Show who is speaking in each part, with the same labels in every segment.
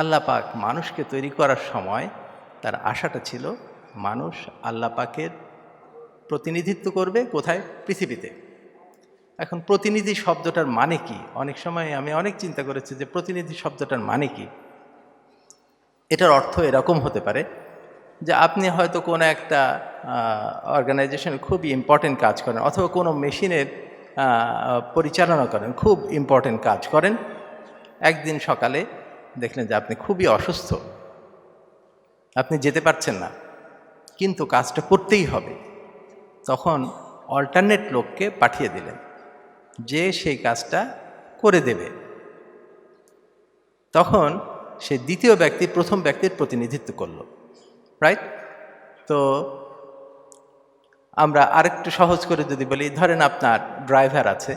Speaker 1: আল্লাহ পাক মানুষকে তৈরি করার সময় তার আশাটা ছিল, মানুষ আল্লাহ পাকের প্রতিনিধিত্ব করবে কোথায়? পৃথিবীতে। এখন প্রতিনিধি শব্দটার মানে কি? অনেক সময় আমি অনেক চিন্তা করেছি যে প্রতিনিধি শব্দটার মানে কি? এটার অর্থ এরকম হতে পারে যে আপনি হয়তো কোনো একটা অর্গানাইজেশনে খুব ইম্পর্টেন্ট কাজ করেন অথবা কোনো মেশিনের পরিচালনা করেন, খুব ইম্পর্টেন্ট কাজ করেন। একদিন সকালে দেখলেন যে আপনি খুবই অসুস্থ। আপনি যেতে পারছেন না। কিন্তু কাজটা করতেই হবে। তখন অল্টারনেট লোককে পাঠিয়ে দিলেন। যে সেই কাজটা করে দেবে। তখন সে দ্বিতীয় ব্যক্তি, প্রথম ব্যক্তির প্রতিনিধিত্ব করল। রাইট তো আমরা আরেকটু সহজ করে যদি বলি, ধরেন আপনার ড্রাইভার আছে।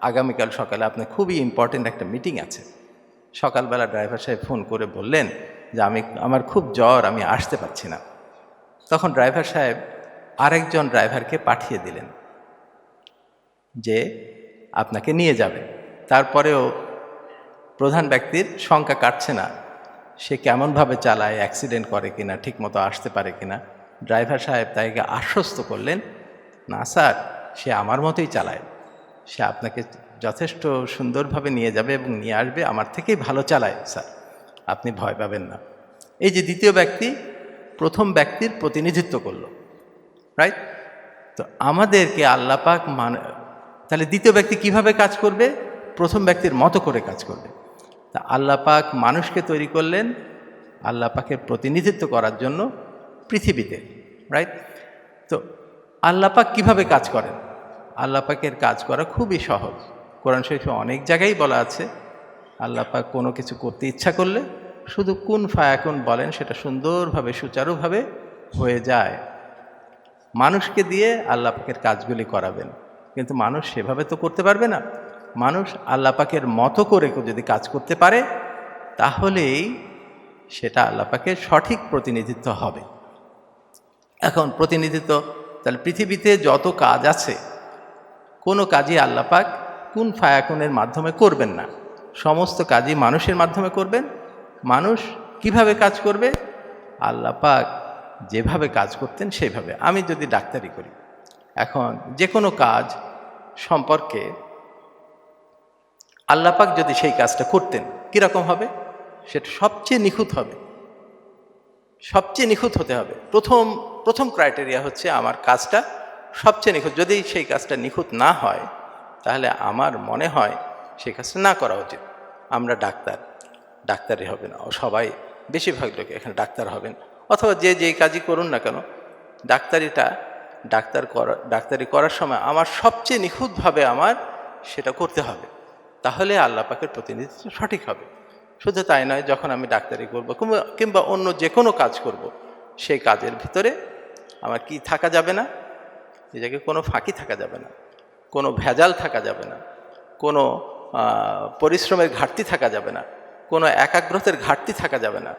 Speaker 1: আগামীকাল সকালে আপনার খুবই ইম্পর্টেন্ট একটা মিটিং আছে। সকালবেলা ড্রাইভার সাহেব ফোন করে বললেন যে আমি, আমার খুব জ্বর, আমি আসতে পারছি না। তখন ড্রাইভার সাহেব আরেকজন ড্রাইভারকে পাঠিয়ে দিলেন যে আপনাকে নিয়ে যাবে। তারপরেও প্রধান ব্যক্তির সংখ্যা কাটছে না, সে কেমনভাবে চালায়, অ্যাক্সিডেন্ট করে কিনা, ঠিকমতো আসতে পারে কিনা। ড্রাইভার সাহেব তাইকে আশ্বস্ত করলেন, না স্যার, সে আমার মতোই চালায়। সে আপনাকে যথেষ্ট সুন্দরভাবে নিয়ে যাবে এবং নিয়ে আসবে, আমার থেকেই ভালো চালায়, স্যার। আপনি ভয় পাবেন না। এই যে দ্বিতীয় ব্যক্তি, প্রথম ব্যক্তির প্রতিনিধিত্ব করল রাইট তো আমাদেরকে আল্লাপাক মানে তাহলে দ্বিতীয় ব্যক্তি কীভাবে কাজ করবে? প্রথম ব্যক্তির মতো করে কাজ করবে। তা আল্লাপাক মানুষকে তৈরি করলেন আল্লাপাকের প্রতিনিধিত্ব করার জন্য পৃথিবীতে রাইট তো আল্লাপাক কীভাবে কাজ করেন? আল্লাপাকের কাজ করা খুবই সহজ। কোরআন শরীফে অনেক জায়গায় বলা আছে আল্লাপাক কোনো কিছু করতে ইচ্ছা করলে শুধু কোন ফায়াকুন বলেন সেটা সুন্দরভাবে, সুচারুভাবে হয়ে যায়। মানুষকে দিয়ে আল্লাহ পাকের কাজগুলি করাবেন, কিন্তু মানুষ সেভাবে তো করতে পারবে না। মানুষ আল্লাহ পাকের মতো করে যদি কাজ করতে পারে, তাহলেই সেটা আল্লাহ পাকের সঠিক প্রতিনিধিত্ব হবে। এখন প্রতিনিধিত্ব, তাহলে পৃথিবীতে যত কাজ আছে, কোনো কাজই আল্লাহ পাক কোন ফায়াকুনের মাধ্যমে করবেন না। সমস্ত কাজই মানুষের মাধ্যমে করবেন। মানুষ কীভাবে কাজ করবে? আল্লাহ পাক যেভাবে কাজ করতেন সেভাবে। আমি যদি ডাক্তারি করি, এখন যে কোনো কাজ সম্পর্কে আল্লাপাক যদি সেই কাজটা করতেন, কীরকম হবে? সেটা সবচেয়ে নিখুঁত হবে। সবচেয়ে নিখুঁত হতে হবে। প্রথম প্রথম ক্রাইটেরিয়া হচ্ছে আমার কাজটা সবচেয়ে নিখুঁত। যদি সেই কাজটা নিখুঁত না হয় তাহলে আমার মনে হয় সে কাজটা না করা উচিত। আমরা ডাক্তার, ডাক্তারই হবে না সবাই, বেশিরভাগ লোক এখানে ডাক্তার হবেন। অথবা যে যেই কাজই করুন না কেন, ডাক্তারিটা, ডাক্তার করা, ডাক্তারি করার সময় আমার সবচেয়ে নিখুঁতভাবে আমার সেটা করতে হবে। তাহলে আল্লাহ পাকের প্রতিনিধিত্ব সঠিক হবে। শুধু তাই নয়, যখন আমি ডাক্তারি করব কিংবা কিংবা অন্য যে কোনো কাজ করব, সেই কাজের ভিতরে আমার কি থাকা যাবে না? নিজেকে কোনো ফাঁকি থাকা যাবে না। কোনো ভেজাল থাকা যাবে না, কোনো পরিশ্রমের ঘাটতি থাকা যাবে না, কোনো একাগ্রতের ঘাটতি থাকা যাবে না।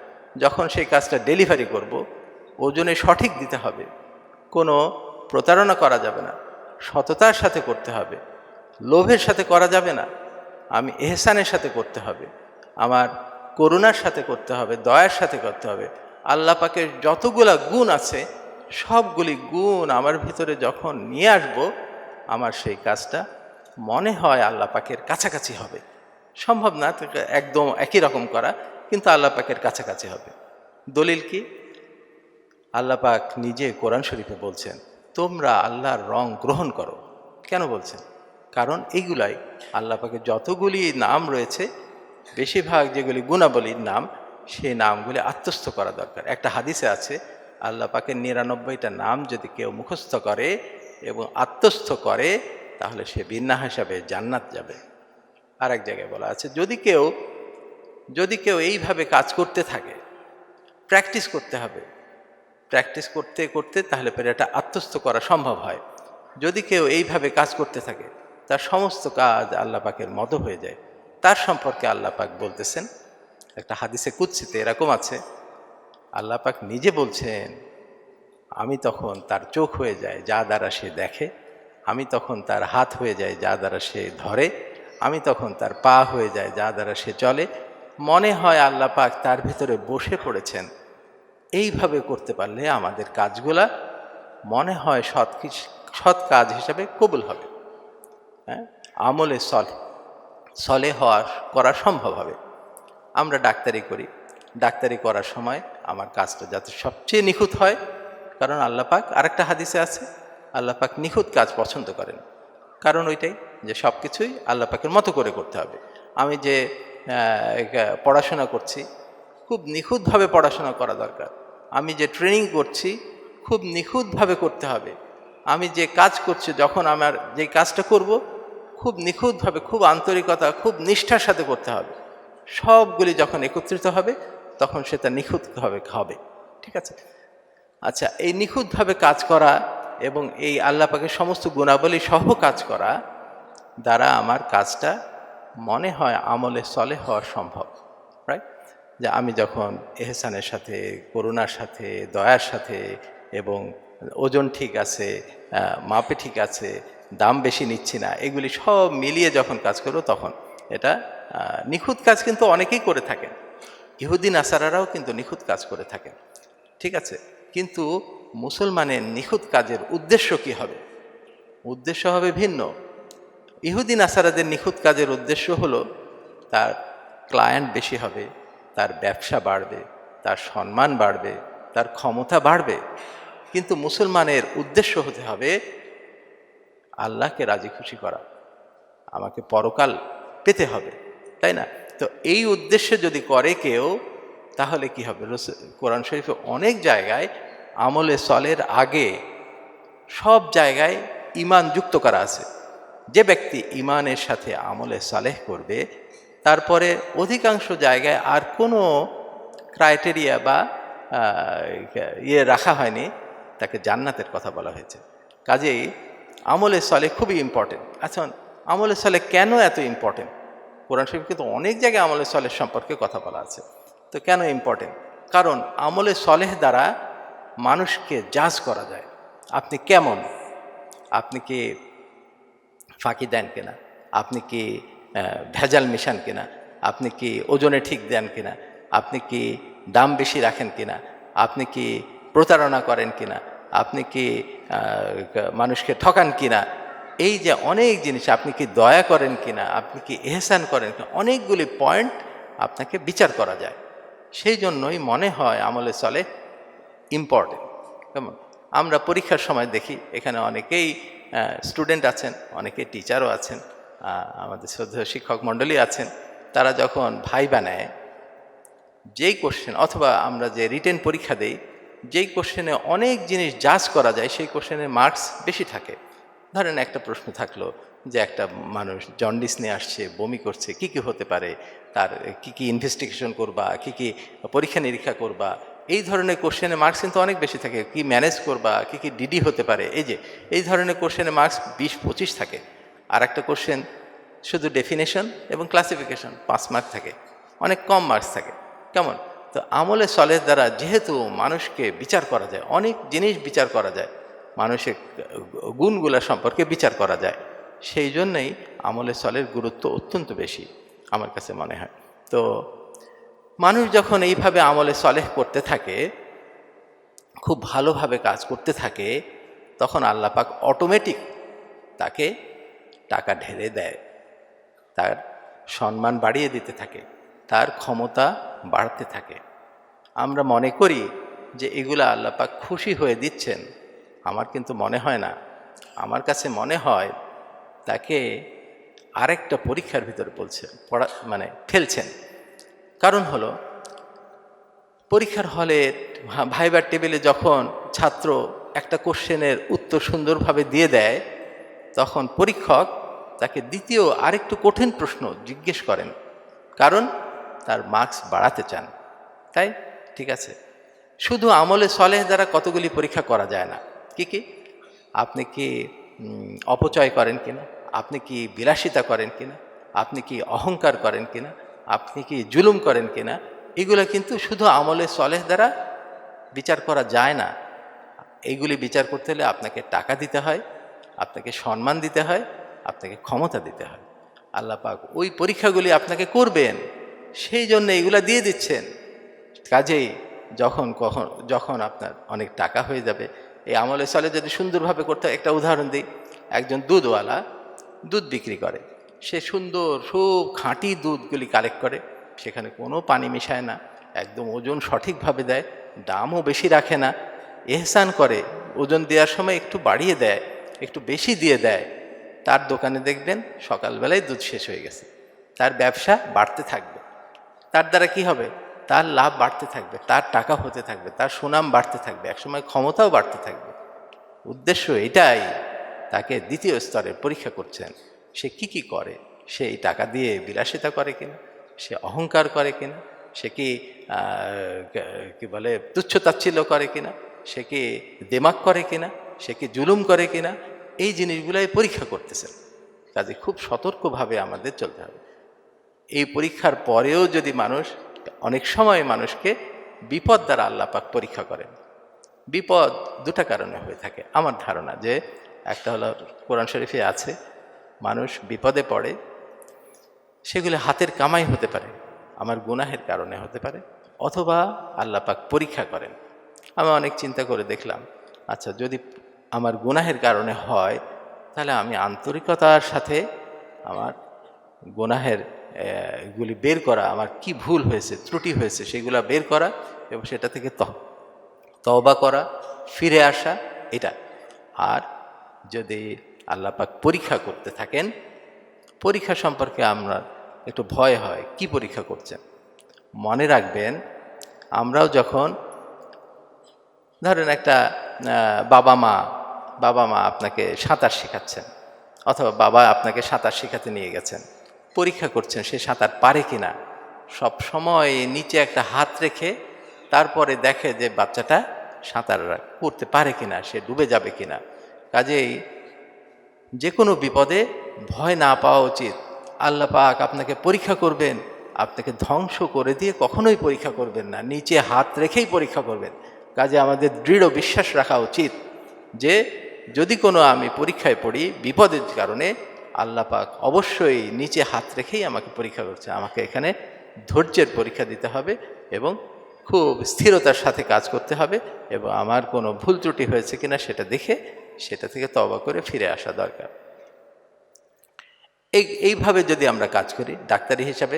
Speaker 1: যখন সেই কাজটা ডেলিভারি করব, ওজনে সঠিক দিতে হবে, কোনো প্রতারণা করা যাবে না, সততার সাথে করতে হবে, লোভের সাথে করা যাবে না, আমি এহসানের সাথে করতে হবে, আমার করুণার সাথে করতে হবে, দয়ার সাথে করতে হবে। আল্লাহ পাকের যতগুলা গুণ আছে, সবগুলি গুণ আমার ভিতরে যখন নিয়ে আসব আমার সেই কাজটা মনে হয় আল্লাহ পাকের কাছাকাছি হবে। সম্ভব না একদম একই রকম করা, কিন্তু আল্লাহ পাকের কাছাকাছি হবে। দলিল কি? আল্লাহ পাক নিজে কোরআন শরীফে বলছেন, তোমরা আল্লাহর রং গ্রহণ করো। কেন বলছেন? কারণ এইগুলাই আল্লাহ পাকের যতগুলি নাম রয়েছে, বেশিরভাগ যেগুলি গুণাবলীর নাম, সেই নামগুলি আত্মস্থ করা দরকার। একটা হাদিসে আছে, আল্লাহ পাকের নিরানব্বইটা নাম যদি কেউ মুখস্থ করে এবং আত্মস্থ করে, তাহলে সে বিনা হিসাবে জান্নাত যাবে। আর এক জায়গায় বলা আছে, যদি কেউ যদি কেউ এইভাবে কাজ করতে থাকে, প্র্যাকটিস করতে হবে। প্র্যাকটিস করতে করতে তাহলে পরে এটা আত্মস্থ করা সম্ভব হয়। যদি কেউ এইভাবে কাজ করতে থাকে, তার সমস্ত কাজ আল্লাহ পাকের মতো হয়ে যায়। তার সম্পর্কে আল্লাহ পাক বলতেছেন, একটা হাদিসে কুৎসিতে এরকম আছে, আল্লাহ পাক নিজে বলছেন আমি তখন তার চোখ হয়ে যায় যা দ্বারা সে দেখে। আমি তখন তার হাত হয়ে যায় যা দ্বারা সে ধরে। আমি তখন তার পা হয়ে যায় যা দ্বারা সে চলে। মনে হয় আল্লাহ পাক তার ভিতরে বসে পড়েছেন। এইভাবে করতে পারলে আমাদের কাজগুলা মনে হয় সৎ সৎ কাজ হিসাবে কবুল হবে। হ্যাঁ? আমলে সলে সলে হওয়া, করা সম্ভব হবে। আমরা ডাক্তারি করি। ডাক্তারি করার সময় আমার কাজটা যাতে সবচেয়ে নিখুঁত হয় কারণ আল্লাহ পাক আরেকটা হাদিসে আছে, আল্লাহ পাক নিখুঁত কাজ পছন্দ করেন। কারণ ওইটাই যে সব কিছুই আল্লাহ পাকের মতো করে করতে হবে। আমি যে পড়াশোনা করছি, খুব নিখুঁতভাবে পড়াশোনা করা দরকার। আমি যে ট্রেনিং করছি, খুব নিখুঁতভাবে করতে হবে। আমি যে কাজ করছি, যখন আমার যে কাজটা করব, খুব নিখুঁতভাবে, খুব আন্তরিকতা, খুব নিষ্ঠার সাথে করতে হবে। সবগুলি যখন একত্রিত হবে, তখন সেটা নিখুঁতভাবে হবে। ঠিক আছে? আচ্ছা এই নিখুঁতভাবে কাজ করা এবং এই আল্লাহ সমস্ত গুণাবলী সহ কাজ করা দ্বারা আমার কাজটা মনে হয় আমলে চলে হওয়া সম্ভব রাইট যে আমি যখন এহসানের সাথে, করুণার সাথে, দয়ার সাথে এবং ওজন ঠিক আছে মাপে ঠিক আছে, দাম বেশি নিচ্ছি না, এগুলি সব মিলিয়ে যখন কাজ করব তখন এটা নিখুঁত কাজ কিন্তু অনেকেই করে থাকেন। ইহুদিন আসারারাও কিন্তু নিখুঁত কাজ করে থাকেন, ঠিক আছে? কিন্তু মুসলমানের নিখুঁত কাজের উদ্দেশ্য কি হবে? উদ্দেশ্য হবে ভিন্ন। ইহুদিন আসারাদের নিখুঁত কাজের উদ্দেশ্য হলো, তার ক্লায়েন্ট বেশি হবে, তার ব্যবসা বাড়বে, তার সম্মান বাড়বে, তার ক্ষমতা বাড়বে। কিন্তু মুসলমানের উদ্দেশ্য হতে হবে আল্লাহকে রাজি খুশি করা। আমাকে পরকাল পেতে হবে, তাই না? তো এই উদ্দেশ্যে যদি করে কেউ তাহলে কি হবে? কোরআন শরীফে অনেক জায়গায় আমলে সলের আগে সব জায়গায় ইমান যুক্ত করা আছে। যে ব্যক্তি ইমানের সাথে আমলে সালেহ করবে, তারপরে অধিকাংশ জায়গায় আর কোনো ক্রাইটেরিয়া বা ইয়ে রাখা হয়নি, তাকে জান্নাতের কথা বলা হয়েছে। কাজেই আমলে সলে খুবই ইম্পর্টেন্ট আচ্ছা আমলে সলে কেন এত ইম্পর্টেন্ট কোরআন শরীফ কিন্তু অনেক জায়গায় আমলে সলের সম্পর্কে কথা বলা আছে। তো কেন ইম্পর্টেন্ট কারণ আমলে সলেহ দ্বারা মানুষকে জাজ করা যায়। আপনি কেমন? আপনি কি ফাঁকি দেন কিনা? আপনি কি ভেজাল মিশান কিনা? আপনি কি ওজনে ঠিক দেন কিনা? আপনি কি দাম বেশি রাখেন কিনা? আপনি কি প্রতারণা করেন কিনা? আপনি কি মানুষকে ঠকান কিনা? এই যে অনেক জিনিস আপনি কি দয়া করেন কিনা? আপনি কি এহসান করেন অনেকগুলি পয়েন্ট আপনাকে বিচার করা যায়। সেই জন্যই মনে হয় আমলে চলে ইম্পর্টেন্ট কেমন? আমরা পরীক্ষার সময় দেখি, এখানে অনেকেই স্টুডেন্ট আছেন, অনেকে টিচারও আছেন আমাদের শ্রদ্ধেয় শিক্ষক মণ্ডলী আছেন, তারা যখন ভাই বানায়, যেই কোশ্চেন অথবা আমরা যে রিটেন পরীক্ষা দেই, যেই কোশ্চেনে অনেক জিনিস জাজ করা যায়, সেই কোশ্চেনে মার্কস বেশি থাকে। ধরেন একটা প্রশ্ন থাকল যে একটা মানুষ জন্ডিস নিয়ে আসছে, বমি করছে, কি কি হতে পারে তার কি কি ইনভেস্টিগেশন করবা, কি কি পরীক্ষা নিরীক্ষা করবা, এই ধরনের কোশ্চেনে মার্কস কিন্তু অনেক বেশি থাকে, কি ম্যানেজ করবা, কি কি ডিডি হতে পারে, এই যে, এই ধরনের কোশ্চেনে মার্কস বিশ পঁচিশ থাকে। আর একটা কোশ্চেন শুধু ডেফিনেশন এবং ক্লাসিফিকেশন পাঁচ মার্ক থাকে, অনেক কম মার্কস থাকে, কেমন? তো আমলে সলের দ্বারা যেহেতু মানুষকে বিচার করা যায়, অনেক জিনিস বিচার করা যায়, মানুষের গুণগুলা সম্পর্কে বিচার করা যায়, সেই জন্যই আমলে সলের গুরুত্ব অত্যন্ত বেশি। আমার কাছে মনে হয়। তো মানুষ যখন এইভাবে আমলে সলেহ করতে থাকে, খুব ভালোভাবে কাজ করতে থাকে, তখন আল্লাহ পাক অটোমেটিক তাকে টাকা ঢেলে দেয়। তার সম্মান বাড়িয়ে দিতে থাকে, তার ক্ষমতা বাড়তে থাকে। আমরা মনে করি যে এগুলো আল্লাপাক খুশি হয়ে দিচ্ছেন। আমার কিন্তু মনে হয় না। আমার কাছে মনে হয় তাকে আরেকটা পরীক্ষার ভিতরে বলছে, পড়া মানে ফেলছেন। কারণ হলো, পরীক্ষার হলে ভাইবার টেবিলে যখন ছাত্র একটা কোশ্চেনের উত্তর সুন্দরভাবে দিয়ে দেয়, তখন পরীক্ষক তাকে দ্বিতীয় আরেকটু কঠিন প্রশ্ন জিজ্ঞেস করেন, কারণ তার মার্কস বাড়াতে চান। তাই? ঠিক আছে। শুধু আমলে সলেহ দ্বারা কতগুলি পরীক্ষা করা যায় না। কি কি? আপনি কি অপচয় করেন কিনা? আপনি কি বিলাসিতা করেন কিনা? আপনি কি অহংকার করেন কিনা? আপনি কি জুলুম করেন কিনা? এগুলো কিন্তু শুধু আমলে সলেহ দ্বারা বিচার করা যায় না। এইগুলি বিচার করতে হলে আপনাকে টাকা দিতে হয়, আপনাকে সম্মান দিতে হয়, আপনাকে ক্ষমতা দিতে হয়। আল্লাহ পাক ওই পরীক্ষাগুলি আপনাকে করবেন, সেই জন্য এগুলা দিয়ে দিচ্ছেন। কাজেই যখন কখন, যখন আপনার অনেক টাকা হয়ে যাবে, এই আমলে চলে যদি সুন্দরভাবে করতে একটা উদাহরণ দিই। একজন দুধওয়ালা দুধ বিক্রি করে। সে সুন্দর খুব খাঁটি দুধগুলি কালেক্ট করে। সেখানে কোনো পানি মিশায় না। একদম ওজন সঠিকভাবে দেয়, দামও বেশি রাখে না। এহসান করে, ওজন দেওয়ার সময় একটু বাড়িয়ে দেয়, একটু বেশি দিয়ে দেয়। তার দোকানে দেখবেন সকালবেলায় দুধ শেষ হয়ে গেছে। তার ব্যবসা বাড়তে থাকবে। তার দ্বারা কি হবে? তার লাভ বাড়তে থাকবে, তার টাকা হতে থাকবে, তার সুনাম বাড়তে থাকবে, একসময় ক্ষমতাও বাড়তে থাকবে। উদ্দেশ্য এটাই। তাকে দ্বিতীয় স্তরে পরীক্ষা করছেন। সে কি কি করে? সে এই টাকা দিয়ে বিলাসিতা করে কিনা? সে অহংকার করে কিনা? সে কি কি বলে, তুচ্ছ তাচ্ছিল্য করে কিনা? সে কি দেমাক করে কিনা? সে কি জুলুম করে কিনা? এই জিনিসগুলাই পরীক্ষা করতেছেন। কাজে খুব সতর্কভাবে আমাদের চলতে হবে। এই পরীক্ষার পরেও যদি মানুষ, অনেক সময় মানুষকে বিপদ দ্বারা আল্লাহ পাক পরীক্ষা করেন। বিপদ দুটা কারণে হয়ে থাকে। আমার ধারণা যে একটা হলো কোরআন শরীফে আছে, মানুষ বিপদে পড়ে, সেগুলো হাতের কামাই হতে পারে, আমার গুনাহের কারণে হতে পারে, অথবা আল্লাহ পাক পরীক্ষা করেন। আমি অনেক চিন্তা করে দেখলাম আচ্ছা যদি আমার গুনাহের কারণে হয়, তাহলে আমি আন্তরিকতার সাথে আমার গুনাহের গুলি বের করা, আমার কি ভুল হয়েছে, ত্রুটি হয়েছে, সেগুলো বের করা এবং সেটা থেকে ত তওবা করা, ফিরে আসা, এটা। আর যদি আল্লাহ পাক পরীক্ষা করতে থাকেন, পরীক্ষা সম্পর্কে আমরা একটু ভয় হয়, কি পরীক্ষা করছেন? মনে রাখবেন, আমরাও যখন ধরেন একটা বাবা মা বাবা মা আপনাকে সাঁতার শেখাচ্ছেন, অথবা বাবা আপনাকে সাঁতার শেখাতে নিয়ে গেছেন, পরীক্ষা করছেন সে সাঁতার পারে কিনা, সব সময় নিচে একটা হাত রেখে তারপরে দেখে যে বাচ্চাটা সাঁতার করতে পারে কিনা, সে ডুবে যাবে কিনা কাজেই যে কোনো বিপদে ভয় না পাওয়া উচিত। আল্লাহ পাক আপনাকে পরীক্ষা করবেন, আপনাকে ধ্বংস করে দিয়ে কখনোই পরীক্ষা করবেন না, নিচে হাত রেখেই পরীক্ষা করবেন। কাজে আমাদের দৃঢ় বিশ্বাস রাখা উচিত যে, যদি কোনো আমি পরীক্ষায় পড়ি বিপদের কারণে, আল্লাহ পাক অবশ্যই নিচে হাত রেখেই আমাকে পরীক্ষা করছে। আমাকে এখানে ধৈর্যের পরীক্ষা দিতে হবে এবং খুব স্থিরতার সাথে কাজ করতে হবে এবং আমার কোনো ভুল ত্রুটি হয়েছে কিনা সেটা দেখে সেটা থেকে তবা করে ফিরে আসা দরকার। এই, এইভাবে যদি আমরা কাজ করি, ডাক্তারি হিসাবে,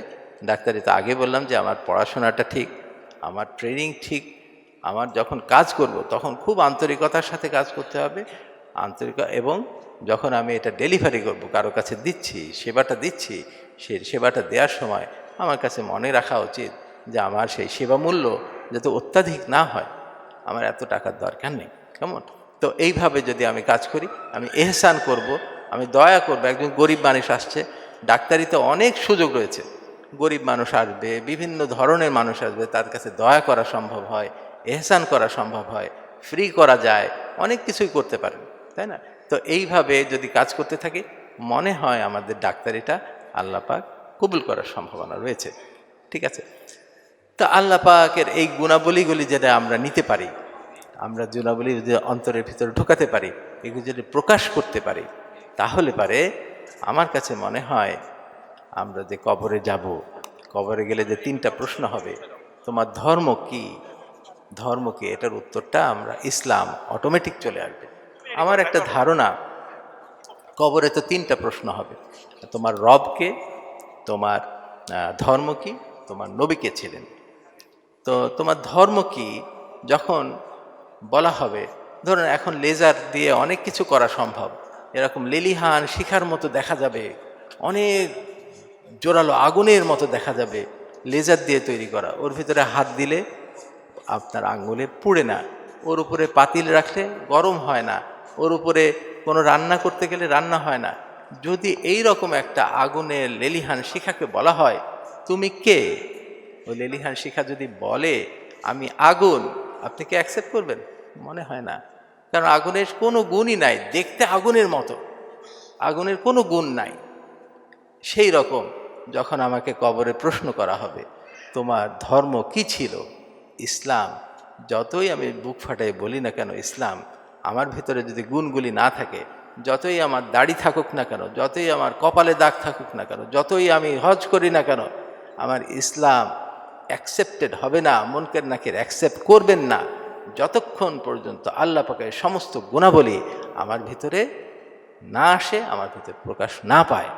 Speaker 1: ডাক্তারি তো আগে বললাম যে আমার পড়াশোনাটা ঠিক, আমার ট্রেনিং ঠিক, আমার যখন কাজ করব তখন খুব আন্তরিকতার সাথে কাজ করতে হবে, আন্তরিক, এবং যখন আমি এটা ডেলিভারি করব, কারও কাছে দিচ্ছি, সেবাটা দিচ্ছি, সে সেবাটা দেওয়ার সময় আমার কাছে মনে রাখা উচিত যে আমার সেই সেবা মূল্য যাতে অত্যাধিক না হয়, আমার এত টাকার দরকার নেই, কেমন? তো এইভাবে যদি আমি কাজ করি, আমি এহসান করব, আমি দয়া করব, একজন গরিব মানুষ আসছে, ডাক্তারিতে অনেক সুযোগ রয়েছে। গরিব মানুষ আসবে, বিভিন্ন ধরনের মানুষ আসবে, তার কাছে দয়া করা সম্ভব হয়, এহসান করা সম্ভব হয়, ফ্রি করা যায়, অনেক কিছুই করতে পারেন, তাই না? তো এইভাবে যদি কাজ করতে থাকি, মনে হয় আমাদের ডাক্তারিটা আল্লাহ পাক কবুল করার সম্ভাবনা রয়েছে, ঠিক আছে? তো আল্লাহ পাকের এই গুণাবলীগুলি যেটা আমরা নিতে পারি আমরা গুণাবলী যে অন্তরের ভিতরে ঢোকাতে পারি, এগুলো যদি প্রকাশ করতে পারি, তাহলে পারে আমার কাছে মনে হয় আমরা যে কবরে যাব, কবরে গেলে যে তিনটা প্রশ্ন হবে, তোমার ধর্ম কি? ধর্ম কি? এটার উত্তরটা আমরা ইসলাম অটোমেটিক চলে আসবে। আমার একটা ধারণা, কবরে তো তিনটা প্রশ্ন হবে, তোমার রবকে তোমার ধর্ম কি, তোমার নবীকে ছিলেন। তো তোমার ধর্ম কি? যখন বলা হবে। ধরুন এখন লেজার দিয়ে অনেক কিছু করা সম্ভব। এরকম লেলিহান শিখার মতো দেখা যাবে। অনেক জোরালো আগুনের মতো দেখা যাবে লেজার দিয়ে তৈরি করা। ওর ভিতরে হাত দিলে আপনার আঙ্গুলে পুড়ে না। ওর উপরে পাতিল রাখলে গরম হয় না। ওর উপরে কোনো রান্না করতে গেলে রান্না হয় না। যদি এই রকম একটা আগুনের লেলিহান শিখাকে বলা হয়, তুমি কে? ওই লেলিহান শিখা যদি বলে, আমি আগুন। আপনি কি অ্যাকসেপ্ট করবেন? মনে হয় না। কারণ আগুনের কোনো গুণই নাই। দেখতে আগুনের মতো। আগুনের কোনো গুণ নাই। সেই রকম যখন আমাকে কবরে প্রশ্ন করা হবে, তোমার ধর্ম কি ছিল? ইসলাম। যতই আমি বুক ফাটাই বলি না কেন, ইসলাম। আমার ভিতরে যদি গুণগুলি না থাকে, যতই আমার দাড়ি থাকুক না কেন, যতই আমার কপালে দাগ থাকুক না কেন, যতই আমি হজ করি না কেন, আমার ইসলাম অ্যাকসেপ্টেড হবে না, মনকের নাকের অ্যাকসেপ্ট করবেন না, যতক্ষণ পর্যন্ত আল্লাহ পাকের সমস্ত গুণাবলী আমার ভিতরে না আসে, আমার ভিতরে প্রকাশ না পায়।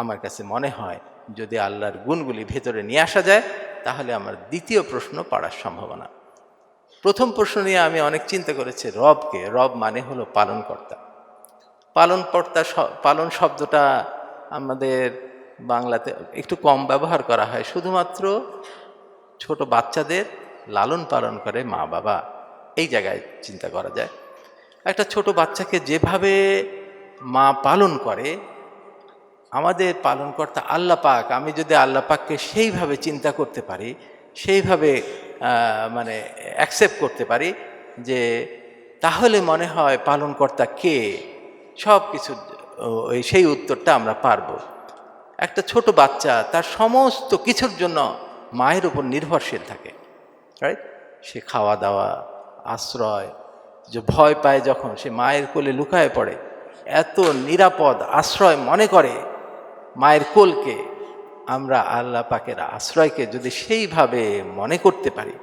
Speaker 1: আমার কাছে মনে হয়, যদি আল্লাহর গুণগুলি ভেতরে নিয়ে আসা যায়, তাহলে আমার দ্বিতীয় প্রশ্ন পাড়ার সম্ভাবনা। প্রথম প্রশ্ন নিয়ে আমি অনেক চিন্তা করেছি রবকে, রব মানে হলো পালনকর্তা। পালনকর্তা পালন শব্দটা আমাদের বাংলাতে একটু কম ব্যবহার করা হয়। শুধুমাত্র ছোট বাচ্চাদের লালন পালন করে মা বাবা। এই জায়গায় চিন্তা করা যায়। একটা ছোট বাচ্চাকে যেভাবে মা পালন করে, আমাদের পালনকর্তা আল্লাহ পাক, আমি যদি আল্লাহ পাককে সেইভাবে চিন্তা করতে পারি, সেইভাবে মানে অ্যাকসেপ্ট করতে পারি যে তাহলে মনে হয় পালনকর্তা কে সব কিছু সেই উত্তরটা আমরা পারব। একটা ছোট বাচ্চা তার সমস্ত কিছুর জন্য মায়ের উপর নির্ভরশীল থাকে রাইট সে খাওয়া দাওয়া, আশ্রয়, যে ভয় পায় যখন সে মায়ের কোলে লুকায় পড়ে, এত নিরাপদ আশ্রয় মনে করে মায়ের কোলকে, আমরা আল্লাহ পাকের আশ্রয়কে যদি সেইভাবে মনে করতে পারি,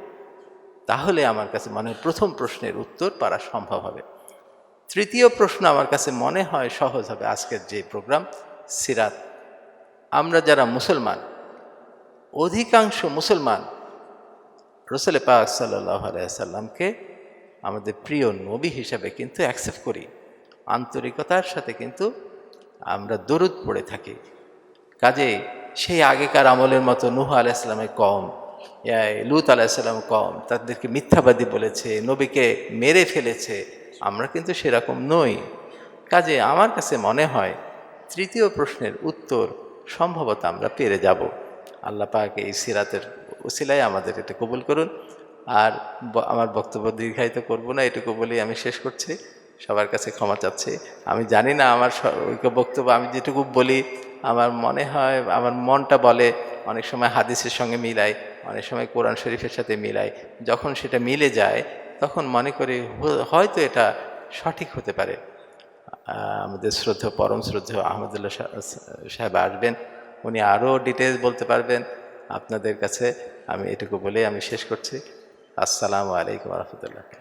Speaker 1: তাহলে আমার কাছে মনে প্রথম প্রশ্নের উত্তর পারা সম্ভব হবে। তৃতীয় প্রশ্ন আমার কাছে মনে হয় সহজ হবে আজকের যে প্রোগ্রাম, সিরাত আমরা যারা মুসলমান, অধিকাংশ মুসলমান, রসুল পাক সাল্লাহ আলাইসাল্লামকে আমাদের প্রিয় নবী হিসাবে কিন্তু অ্যাকসেপ্ট করি। আন্তরিকতার সাথে কিন্তু আমরা দরুদ পড়ে থাকি। কাজে সেই আগেকার আমলের মতো নুহ আলাইসাল্লামের কম লুত আলাইসাল্লাম কম, তাদেরকে মিথ্যাবাদী বলেছে, নবীকে মেরে ফেলেছে, আমরা কিন্তু সেরকম নই। কাজে আমার কাছে মনে হয়, তৃতীয় প্রশ্নের উত্তর সম্ভবত আমরা পেরে যাব। আল্লাহ পাক এই সিরাতের উসিলায় আমাদের এটা কবুল করুন। আর আমার বক্তব্য দীর্ঘায়িত করব না, এটুকু বলেই আমি শেষ করছি। সবার কাছে ক্ষমা চাচ্ছি। আমি জানি না আমার বক্তব্য, আমি যেটুকু বলি, আমার মনে হয়, আমার মনটা বলে, অনেক সময় হাদিসের সঙ্গে মিলাই অনেক সময় কোরআন শরীফের সাথে মিলাই যখন সেটা মিলে যায়, তখন মনে করি হয়তো এটা সঠিক হতে পারে। আমাদের শ্রদ্ধা পরম শ্রদ্ধা আহমদুল্লাহ সাহেব আসবেন। উনি আরও ডিটেলস বলতে পারবেন। আপনাদের কাছে আমি এটুকু বলে আমি শেষ করছি। আসসালামু আলাইকুম রহমতুল্লাহ